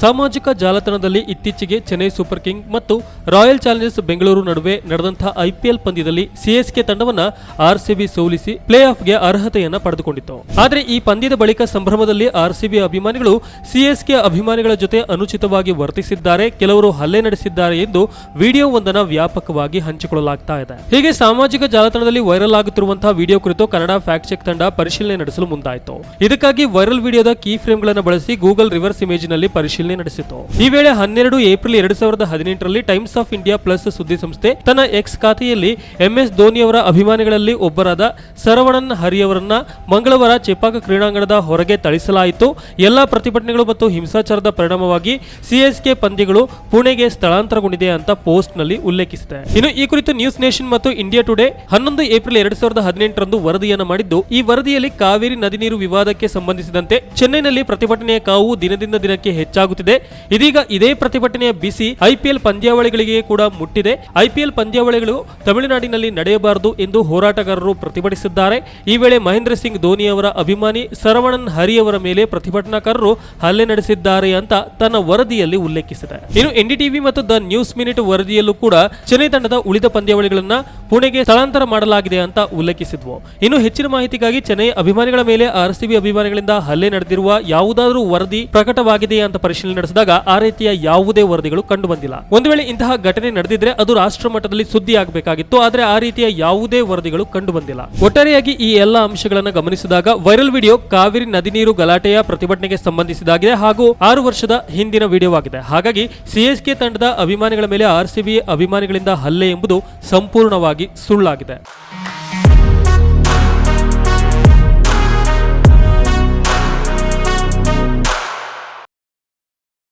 ಸಾಮಾಜಿಕ ಜಾಲತಾಣದಲ್ಲಿ ಇತ್ತೀಚೆಗೆ ಚೆನ್ನೈ ಸೂಪರ್ ಕಿಂಗ್ ಮತ್ತು ರಾಯಲ್ ಚಾಲೆಂಜರ್ಸ್ ಬೆಂಗಳೂರು ನಡುವೆ ನಡೆದಂತಹ ಐಪಿಎಲ್ ಪಂದ್ಯದಲ್ಲಿ ಸಿಎಸ್ಕೆ ತಂಡವನ್ನು ಆರ್ಸಿಬಿ ಸೋಲಿಸಿ ಪ್ಲೇ ಆಫ್ಗೆ ಅರ್ಹತೆಯನ್ನು ಪಡೆದುಕೊಂಡಿತ್ತು. ಆದರೆ ಈ ಪಂದ್ಯದ ಬಳಿಕ ಸಂಭ್ರಮದಲ್ಲಿ ಆರ್ಸಿಬಿ ಅಭಿಮಾನಿಗಳು ಸಿಎಸ್ಕೆ ಅಭಿಮಾನಿಗಳ ಜೊತೆ ಅನುಚಿತವಾಗಿ ವರ್ತಿಸಿದ್ದಾರೆ, ಕೆಲವರು ಹಲ್ಲೆ ನಡೆಸಿದ್ದಾರೆ ಎಂದು ವಿಡಿಯೋವೊಂದನ್ನು ವ್ಯಾಪಕವಾಗಿ ಹಂಚಿಕೊಳ್ಳಲಾಗ್ತಾ ಇದೆ. ಹೀಗೆ ಸಾಮಾಜಿಕ ಜಾಲತಾಣದಲ್ಲಿ ವೈರಲ್ ಆಗುತ್ತಿರುವಂತಹ ವಿಡಿಯೋ ಕುರಿತು ಕನ್ನಡ ಫ್ಯಾಕ್ಟ್ ಚೆಕ್ ತಂಡ ಪರಿಶೀಲನೆ ನಡೆಸಲು ಮುಂದಾಯಿತು. ಇದಕ್ಕಾಗಿ ವೈರಲ್ ವಿಡಿಯೋದ ಕೀ ಫ್ರೇಮ್ಗಳನ್ನು ಬಳಸಿ ಗೂಗಲ್ ರಿವರ್ಸ್ ಇಮೇಜ್ನಲ್ಲಿ ಪರಿಶೀಲನೆ ನಡೆಸಿತು. ಈ ವೇಳೆ ಹನ್ನೆರಡು ಏಪ್ರಿಲ್ ಎರಡ್ ಸಾವಿರದ ಹದಿನೆಂಟರಲ್ಲಿ ಟೈಮ್ಸ್ ಆಫ್ ಇಂಡಿಯಾ ಪ್ಲಸ್ ಸುದ್ದಿ ಸಂಸ್ಥೆ ತನ್ನ ಎಕ್ಸ್ ಖಾತೆಯಲ್ಲಿ ಎಂಎಸ್ ಧೋನಿ ಅವರ ಅಭಿಮಾನಿಗಳಲ್ಲಿ ಒಬ್ಬರಾದ ಸರವಣನ್ ಹರಿಯವರನ್ನ ಮಂಗಳವಾರ ಚೆಪಾಕ ಕ್ರೀಡಾಂಗಣದ ಹೊರಗೆ ತಳಿಸಲಾಯಿತು ಎಲ್ಲಾ ಪ್ರತಿಭಟನೆಗಳು ಮತ್ತು ಹಿಂಸಾಚಾರದ ಪರಿಣಾಮವಾಗಿ ಸಿಎಸ್ಕೆ ಪಂದ್ಯಗಳು ಪುಣೆಗೆ ಸ್ಥಳಾಂತರಗೊಂಡಿದೆ ಅಂತ ಪೋಸ್ಟ್ನಲ್ಲಿ ಉಲ್ಲೇಖಿಸಿದೆ. ಇನ್ನು ಈ ಕುರಿತು ನ್ಯೂಸ್ ನೇಷನ್ ಮತ್ತು ಇಂಡಿಯಾ ಟುಡೇ ಹನ್ನೊಂದು ಏಪ್ರಿಲ್ ಎರಡ್ ಸಾವಿರದ ಹದಿನೆಂಟರಂದು ವರದಿಯನ್ನು ಮಾಡಿದ್ದು, ಈ ವರದಿಯಲ್ಲಿ ಕಾವೇರಿ ನದಿ ನೀರು ವಿವಾದಕ್ಕೆ ಸಂಬಂಧಿಸಿದಂತೆ ಚೆನ್ನೈನಲ್ಲಿ ಪ್ರತಿಭಟನೆಯ ಕಾವು ದಿನದಿಂದ ದಿನಕ್ಕೆ ಹೆಚ್ಚಾಗುತ್ತಿದೆ. ಇದೀಗ ಇದೇ ಪ್ರತಿಭಟನೆಯ ಬಿಸಿ ಐಪಿಎಲ್ ಪಂದ್ಯಾವಳಿಗಳಿಗೆ ಕೂಡ ಮುಟ್ಟಿದೆ. ಐಪಿಎಲ್ ಪಂದ್ಯಾವಳಿಗಳು ತಮಿಳುನಾಡಿನಲ್ಲಿ ನಡೆಯಬಾರದು ಎಂದು ಹೋರಾಟಗಾರರು ಪ್ರತಿಭಟಿಸಿದ್ದಾರೆ. ಈ ವೇಳೆ ಮಹೇಂದ್ರ ಸಿಂಗ್ ಧೋನಿ ಅವರ ಅಭಿಮಾನಿ ಸರವಣನ್ ಹರಿ ಅವರ ಮೇಲೆ ಪ್ರತಿಭಟನಾಕಾರರು ಹಲ್ಲೆ ನಡೆಸಿದ್ದಾರೆ ಅಂತ ತನ್ನ ವರದಿಯಲ್ಲಿ ಉಲ್ಲೇಖಿಸಿದೆ. ಇನ್ನು ಎನ್ಡಿಟಿವಿ ಮತ್ತು ದ ನ್ಯೂಸ್ ಮಿನಿಟ್ ವರದಿಯಲ್ಲೂ ಕೂಡ ಚೆನ್ನೈ ತಂಡದ ಉಳಿದ ಪಂದ್ಯಾವಳಿಗಳನ್ನ ಪುಣೆಗೆ ಸ್ಥಳಾಂತರ ಮಾಡಲಾಗಿದೆ ಅಂತ ಉಲ್ಲೇಖಿಸಿದ್ವು. ಇನ್ನು ಹೆಚ್ಚಿನ ಮಾಹಿತಿಗಾಗಿ ಚೆನ್ನೈ ಅಭಿಮಾನಿಗಳ ಮೇಲೆ ಆರ್ಸಿಬಿ ಅಭಿಮಾನಿಗಳಿಂದ ಹಲ್ಲೆ ನಡೆದಿರುವ ಯಾವುದಾದರೂ ವರದಿ ಪ್ರಕಟವಾಗಿದೆಯೇ ಅಂತ ಪರಿಶೀಲನೆ ನಡೆಸಿದಾಗ ಆ ರೀತಿಯ ಯಾವುದೇ ವರದಿಗಳು ಕಂಡು ಬಂದಿಲ್ಲ. ಒಂದು ವೇಳೆ ಇಂತಹ ಘಟನೆ ನಡೆದಿದ್ರೆ ಅದು ರಾಷ್ಟ್ರ ಮಟ್ಟದಲ್ಲಿ ಸುದ್ದಿ ಆಗಬೇಕಾಗಿತ್ತು ಆದ್ರೆ ಆ ರೀತಿಯ ಯಾವುದೇ ವರದಿಗಳು ಕಂಡು ಬಂದಿಲ್ಲ. ಒಟ್ಟಾರೆಯಾಗಿ ಈ ಎಲ್ಲ ಅಂಶಗಳನ್ನು ಗಮನಿಸಿದಾಗ ವೈರಲ್ ವಿಡಿಯೋ ಕಾವೇರಿ ನದಿ ನೀರು ಗಲಾಟೆಯ ಪ್ರತಿಭಟನೆಗೆ ಸಂಬಂಧಿಸಿದಾಗಿದೆ ಹಾಗೂ ಆರು ವರ್ಷದ ಹಿಂದಿನ ವಿಡಿಯೋ ಆಗಿದೆ ಹಾಗಾಗಿ ಸಿಎಸ್ಕೆ ತಂಡದ ಅಭಿಮಾನಿಗಳ ಮೇಲೆ ಆರ್ಸಿಬಿ ಅಭಿಮಾನಿಗಳಿಂದ ಹಲ್ಲೆ ಎಂಬುದು ಸಂಪೂರ್ಣವಾಗಿ ಸುಳ್ಳಾಗಿದೆ.